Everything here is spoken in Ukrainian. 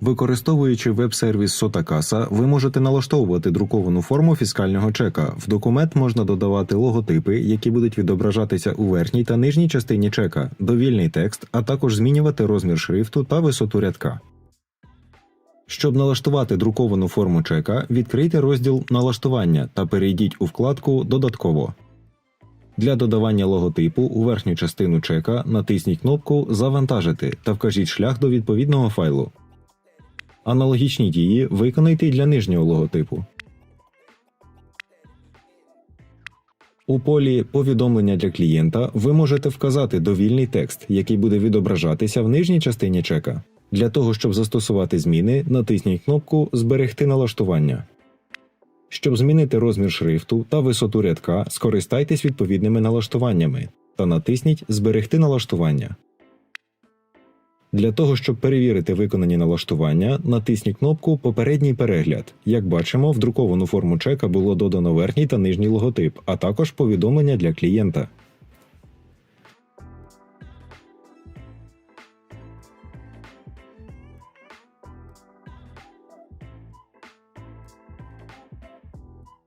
Використовуючи веб-сервіс Sotacasa, ви можете налаштовувати друковану форму фіскального чека. В документ можна додавати логотипи, які будуть відображатися у верхній та нижній частині чека, довільний текст, а також змінювати розмір шрифту та висоту рядка. Щоб налаштувати друковану форму чека, відкрийте розділ Налаштування та перейдіть у вкладку Додатково. Для додавання логотипу у верхню частину чека натисніть кнопку Завантажити та вкажіть шлях до відповідного файлу. Аналогічні дії виконайте й для нижнього логотипу. У полі Повідомлення для клієнта ви можете вказати довільний текст, який буде відображатися в нижній частині чека. Для того, щоб застосувати зміни, натисніть кнопку Зберегти налаштування. Щоб змінити розмір шрифту та висоту рядка, скористайтесь відповідними налаштуваннями та натисніть Зберегти налаштування. Для того, щоб перевірити виконані налаштування, натисніть кнопку Попередній перегляд. Як бачимо, в друковану форму чека було додано верхній та нижній логотип, а також повідомлення для клієнта.